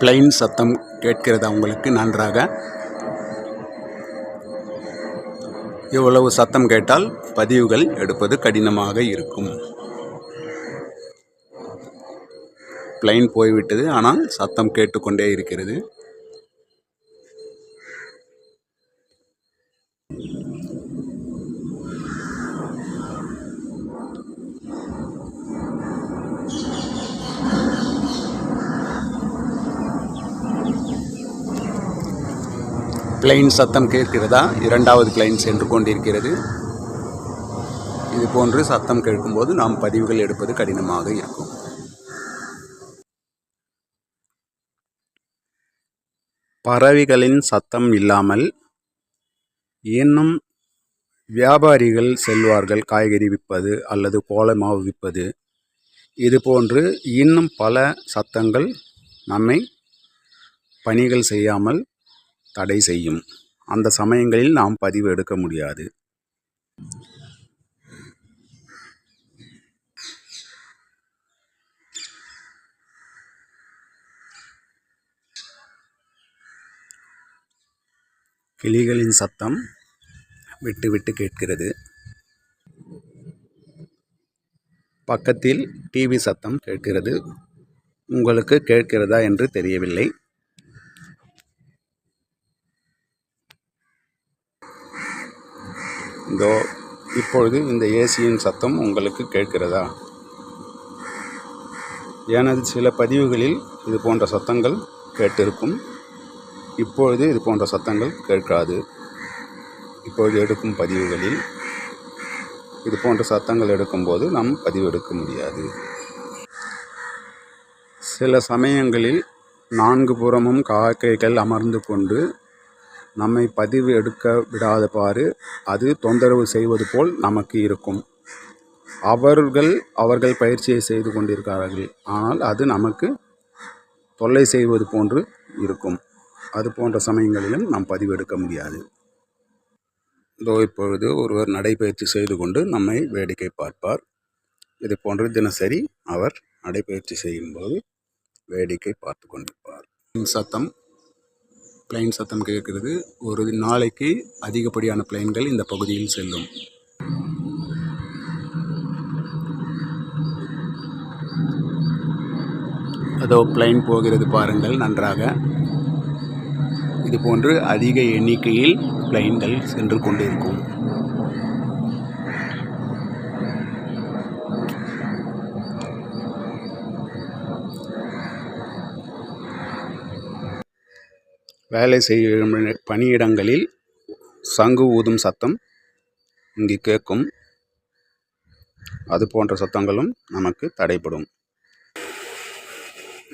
Plain சத்தம் கேட்கிறதா உங்களுக்கு நன்றாக? இவ்வளவு சத்தம் கேட்டால் பதிவுகள் எடுப்பது கடினமாக இருக்கும். பிளைன் போய்விட்டது ஆனால் சத்தம் கேட்டுக்கொண்டே இருக்கிறது. கிளைன் சத்தம் கேட்கிறதா? இரண்டாவது கிளைன் சென்று கொண்டிருக்கிறது. இது போன்று சத்தம் கேட்கும்போது நாம் பதிவுகள் எடுப்பது கடினமாக இருக்கும். பறவைகளின் சத்தம் இல்லாமல் இன்னும் வியாபாரிகள் செல்வார்கள் காய்கறி விற்பது அல்லது கோலமாவு விற்பது. இது போன்று இன்னும் பல சத்தங்கள் நம்மை பணிகள் செய்யாமல் தடை செய்யும். அந்த சமயங்களில் நாம் பதிவு எடுக்க முடியாது. கிளிகளின் சத்தம் விட்டு விட்டு கேட்கிறது. பக்கத்தில் டிவி சத்தம் கேட்கிறது. உங்களுக்கு கேட்கிறதா என்று தெரியவில்லை. இதோ இப்பொழுது இந்த ஏசியின் சத்தம் உங்களுக்கு கேட்கிறதா? எனது சில பதிவுகளில் இது போன்ற சத்தங்கள் கேட்டிருக்கும். இப்பொழுது இது போன்ற சத்தங்கள் கேட்காது. இப்பொழுது எடுக்கும் பதிவுகளில் இது போன்ற சத்தங்கள் எடுக்கும்போது நாம் பதிவு எடுக்க முடியாது. சில சமயங்களில் நான்கு புறமும் காக்கைகள் அமர்ந்து கொண்டு நம்மை பதிவு எடுக்க விடாதவாறு அது தொந்தரவு செய்வது போல் நமக்கு இருக்கும். அவர்கள் அவர்கள் பயிற்சியை செய்து கொண்டிருக்கிறார்கள். ஆனால் அது நமக்கு தொல்லை செய்வது போன்று இருக்கும். அது போன்ற சமயங்களிலும் நாம் பதிவு எடுக்க முடியாது. இதோ இப்பொழுது ஒருவர் நடைபயிற்சி செய்து கொண்டு நம்மை வேடிக்கை பார்ப்பார். இது போன்று தினசரி அவர் நடைபயிற்சி செய்யும்போது வேடிக்கை பார்த்து கொண்டிருப்பார். சத்தம். பிளைன் சத்தம் கேட்கிறது. ஒரு நாளைக்கு அதிகப்படியான பிளைன்கள் இந்த பகுதியில் செல்லும். அதோ பிளைன் போகிறது பாருங்கள் நன்றாக. இது போன்று அதிக எண்ணிக்கையில் பிளைன்கள் சென்று கொண்டிருக்கும். வேலை செய்யும் பணியிடங்களில் சங்கு ஊதும் சத்தம் இங்கு கேட்கும். அது போன்ற சத்தங்களும் நமக்கு தடைப்படும்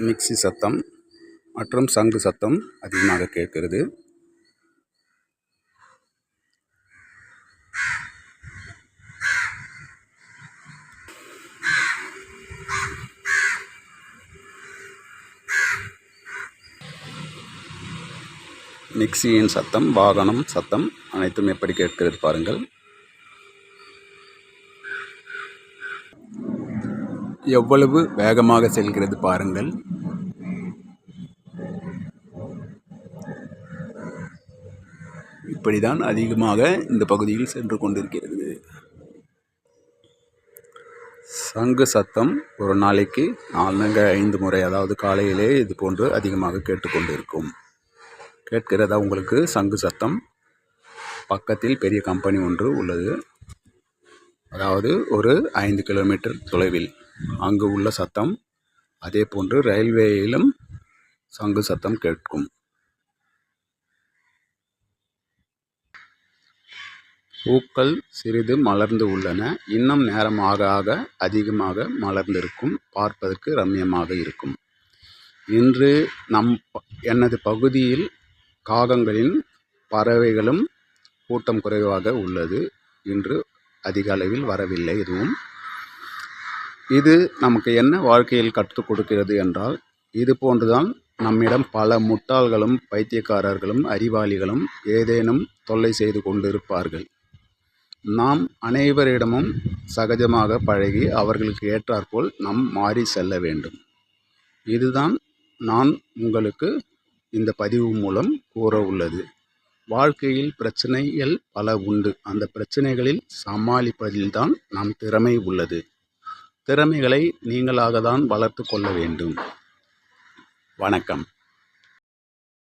மிக்சி சத்தம் மற்றும் சங்கு சத்தம் அதிகமாக கேட்கிறது. மிக்சியின் சத்தம் வாகனம் சத்தம் அனைத்தும் எப்படி கேட்கிறது பாருங்கள். எவ்வளவு வேகமாக செல்கிறது பாருங்கள். இப்படிதான் அதிகமாக இந்த பகுதியில் சென்று கொண்டிருக்கிறது. சங்கு சத்தம் ஒரு நாளைக்கு நான்கு ஐந்து முறை அதாவது காலையிலே இது போன்று அதிகமாக கேட்டுக்கொண்டிருக்கும். கேட்கிறதா உங்களுக்கு? சங்கு சத்தம். பக்கத்தில் பெரிய கம்பெனி ஒன்று உள்ளது. அதாவது ஒரு ஐந்து கிலோமீட்டர் தொலைவில். அங்கு உள்ள சத்தம் அதே போன்று ரயில்வேயிலும் சங்கு சத்தம் கேட்கும். பூக்கள் சிறிது மலர்ந்து உள்ளன. இன்னும் நேரம் ஆக ஆக அதிகமாக மலர்ந்திருக்கும். பார்ப்பதற்கு ரம்யமாக இருக்கும். இன்று நம் எனது பகுதியில் காகங்களின் பறவைகளும் கூட்டம் குறைவாக உள்ளது. இன்று அதிக அளவில் வரவில்லை எதுவும். இது நமக்கு என்ன வாழ்க்கையில் கற்றுக் கொடுக்கிறது என்றால் இது போன்றுதான் நம்மிடம் பல முட்டாள்களும் பைத்தியக்காரர்களும் அறிவாளிகளும் ஏதேனும் தொல்லை செய்து கொண்டிருப்பார்கள். நாம் அனைவரிடமும் சகஜமாக பழகி அவர்களுக்கு ஏற்றாற்போல் நாம் மாறி செல்ல வேண்டும். இதுதான் நான் உங்களுக்கு இந்த பதிவு மூலம் கூற உள்ளது. வாழ்க்கையில் பிரச்சனைகள் பல உண்டு. அந்த பிரச்சனைகளில் சமாளிப்பதில்தான் நம் திறமை உள்ளது. திறமைகளை நீங்களாக தான் வளர்த்து கொள்ள வேண்டும். வணக்கம்.